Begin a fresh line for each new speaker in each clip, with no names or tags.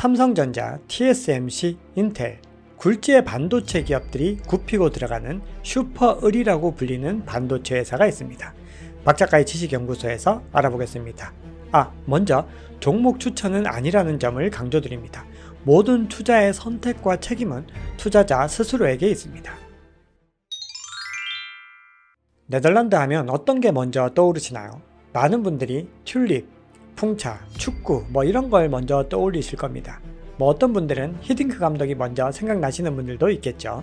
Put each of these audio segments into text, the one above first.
삼성전자, TSMC, 인텔, 굴지의 반도체 기업들이 굽히고 들어가는 슈퍼을이라고 불리는 반도체 회사가 있습니다. 박 작가의 지식연구소에서 알아보겠습니다. 아, 먼저 종목 추천은 아니라는 점을 강조드립니다. 모든 투자의 선택과 책임은 투자자 스스로에게 있습니다. 네덜란드 하면 어떤 게 먼저 떠오르시나요? 많은 분들이 튤립, 풍차, 축구 뭐 이런 걸 먼저 떠올리실 겁니다. 뭐 어떤 분들은 히딩크 감독이 먼저 생각나시는 분들도 있겠죠.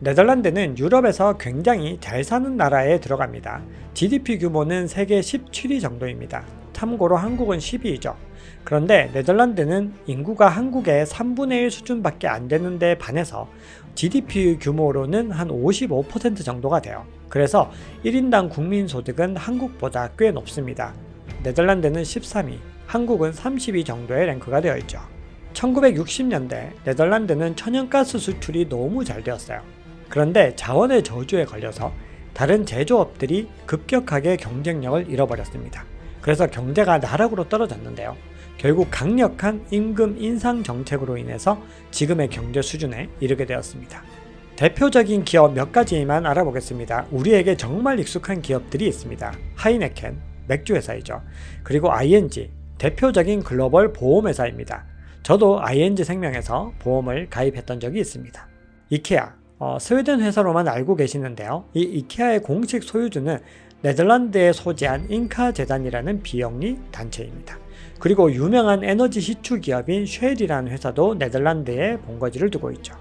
네덜란드는 유럽에서 굉장히 잘 사는 나라에 들어갑니다. GDP 규모는 세계 17위 정도입니다. 참고로 한국은 10위이죠. 그런데 네덜란드는 인구가 한국의 3분의 1 수준밖에 안 되는데 반해서 GDP 규모로는 한 55% 정도가 돼요. 그래서 1인당 국민소득은 한국보다 꽤 높습니다. 네덜란드는 13위, 한국은 30위 정도의 랭크가 되어 있죠. 1960년대 네덜란드는 천연가스 수출이 너무 잘 되었어요. 그런데 자원의 저주에 걸려서 다른 제조업들이 급격하게 경쟁력을 잃어버렸습니다. 그래서 경제가 나락으로 떨어졌는데요. 결국 강력한 임금 인상 정책으로 인해서 지금의 경제 수준에 이르게 되었습니다. 대표적인 기업 몇 가지만 알아보겠습니다. 우리에게 정말 익숙한 기업들이 있습니다. 하이네켄, 맥주 회사이죠. 그리고 ING, 대표적인 글로벌 보험 회사입니다. 저도 ING 생명에서 보험을 가입했던 적이 있습니다. 이케아, 어, 스웨덴 회사로만 알고 계시는데요. 이 이케아의 공식 소유주는 네덜란드에 소재한 잉카 재단이라는 비영리 단체입니다. 그리고 유명한 에너지 시추 기업인 쉘이라는 회사도 네덜란드에 본거지를 두고 있죠.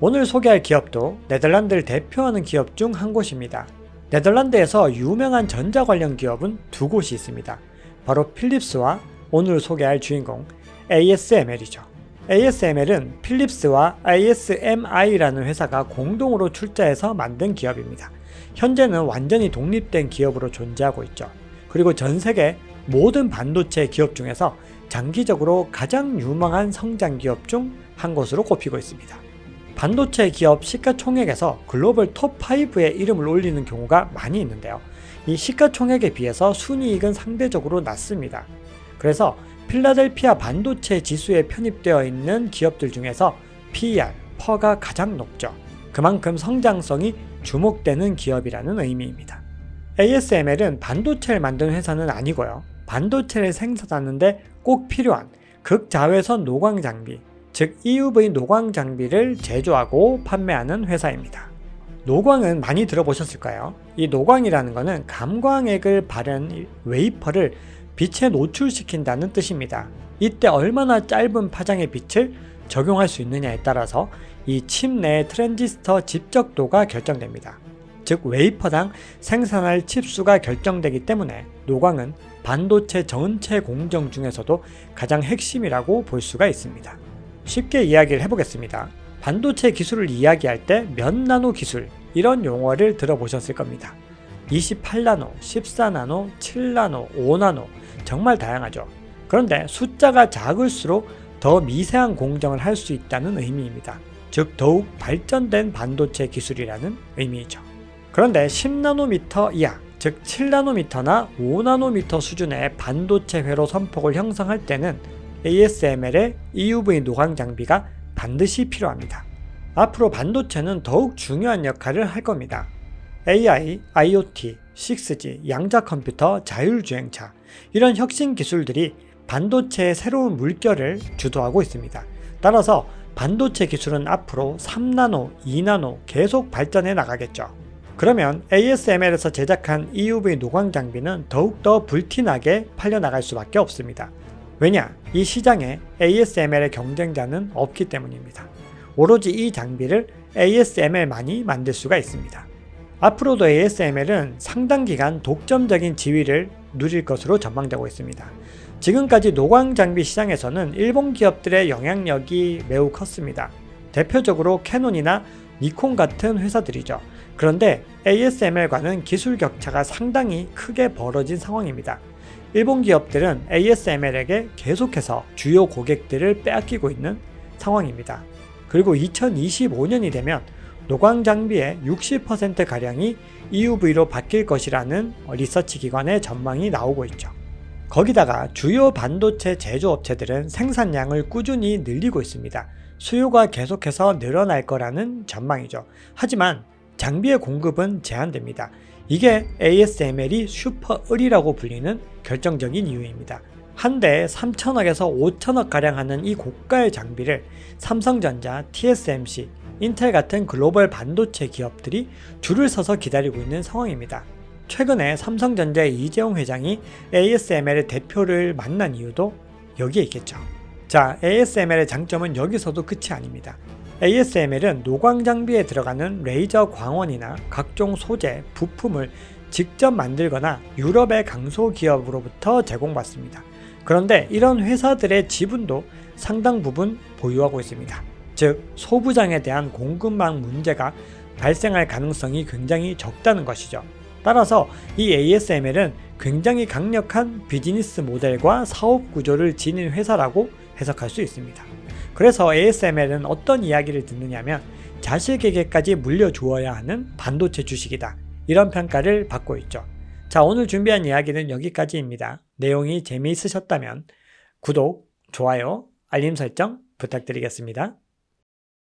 오늘 소개할 기업도 네덜란드를 대표하는 기업 중 한 곳입니다. 네덜란드에서 유명한 전자 관련 기업은 두 곳이 있습니다. 바로 필립스와 오늘 소개할 주인공 ASML이죠. ASML은 필립스와 ASMI라는 회사가 공동으로 출자해서 만든 기업입니다. 현재는 완전히 독립된 기업으로 존재하고 있죠. 그리고 전 세계 모든 반도체 기업 중에서 장기적으로 가장 유망한 성장 기업 중 한 곳으로 꼽히고 있습니다. 반도체 기업 시가총액에서 글로벌 톱5에 이름을 올리는 경우가 많이 있는데요. 이 시가총액에 비해서 순이익은 상대적으로 낮습니다. 그래서 필라델피아 반도체 지수에 편입되어 있는 기업들 중에서 PER, 퍼가 가장 높죠. 그만큼 성장성이 주목되는 기업이라는 의미입니다. ASML은 반도체를 만드는 회사는 아니고요. 반도체를 생산하는데 꼭 필요한 극자외선 노광 장비, 즉 EUV 노광 장비를 제조하고 판매하는 회사입니다. 노광은 많이 들어보셨을까요? 이 노광이라는 것은 감광액을 바른 웨이퍼를 빛에 노출시킨다는 뜻입니다. 이때 얼마나 짧은 파장의 빛을 적용할 수 있느냐에 따라서 이 칩 내 트랜지스터 집적도가 결정됩니다. 즉 웨이퍼당 생산할 칩수가 결정되기 때문에 노광은 반도체 전체 공정 중에서도 가장 핵심이라고 볼 수가 있습니다. 쉽게 이야기를 해보겠습니다. 반도체 기술을 이야기할 때 몇 나노 기술 이런 용어를 들어보셨을 겁니다. 28나노, 14나노, 7나노, 5나노 정말 다양하죠. 그런데 숫자가 작을수록 더 미세한 공정을 할 수 있다는 의미입니다. 즉 더욱 발전된 반도체 기술이라는 의미이죠. 그런데 10나노미터 이하, 즉 7나노미터나 5나노미터 수준의 반도체 회로 선폭을 형성할 때는 ASML의 EUV 노광 장비가 반드시 필요합니다. 앞으로 반도체는 더욱 중요한 역할을 할 겁니다. AI, IoT, 6G, 양자 컴퓨터, 자율주행차 이런 혁신 기술들이 반도체의 새로운 물결을 주도하고 있습니다. 따라서 반도체 기술은 앞으로 3나노, 2나노 계속 발전해 나가겠죠. 그러면 ASML에서 제작한 EUV 노광 장비는 더욱더 불티나게 팔려나갈 수밖에 없습니다. 왜냐? 이 시장에 ASML의 경쟁자는 없기 때문입니다. 오로지 이 장비를 ASML만이 만들 수가 있습니다. 앞으로도 ASML은 상당 기간 독점적인 지위를 누릴 것으로 전망되고 있습니다. 지금까지 노광 장비 시장에서는 일본 기업들의 영향력이 매우 컸습니다. 대표적으로 캐논이나 니콘 같은 회사들이죠. 그런데 ASML과는 기술 격차가 상당히 크게 벌어진 상황입니다. 일본 기업들은 ASML에게 계속해서 주요 고객들을 빼앗기고 있는 상황입니다. 그리고 2025년이 되면 노광 장비의 60%가량이 EUV로 바뀔 것이라는 리서치 기관의 전망이 나오고 있죠. 거기다가 주요 반도체 제조업체들은 생산량을 꾸준히 늘리고 있습니다. 수요가 계속해서 늘어날 거라는 전망이죠. 하지만 장비의 공급은 제한됩니다. 이게 ASML이 슈퍼 을이라고 불리는 결정적인 이유입니다. 한 대에 3천억에서 5천억 가량 하는 이 고가의 장비를 삼성전자, TSMC, 인텔 같은 글로벌 반도체 기업들이 줄을 서서 기다리고 있는 상황입니다. 최근에 삼성전자의 이재용 회장이 ASML의 대표를 만난 이유도 여기에 있겠죠. 자, ASML의 장점은 여기서도 끝이 아닙니다. ASML은 노광 장비에 들어가는 레이저 광원이나 각종 소재, 부품을 직접 만들거나 유럽의 강소 기업으로부터 제공받습니다. 그런데 이런 회사들의 지분도 상당 부분 보유하고 있습니다. 즉, 소부장에 대한 공급망 문제가 발생할 가능성이 굉장히 적다는 것이죠. 따라서 이 ASML은 굉장히 강력한 비즈니스 모델과 사업 구조를 지닌 회사라고 해석할 수 있습니다. 그래서 ASML은 어떤 이야기를 듣느냐면 자식에게까지 물려주어야 하는 반도체 주식이다. 이런 평가를 받고 있죠. 자, 오늘 준비한 이야기는 여기까지입니다. 내용이 재미있으셨다면 구독, 좋아요, 알림 설정 부탁드리겠습니다.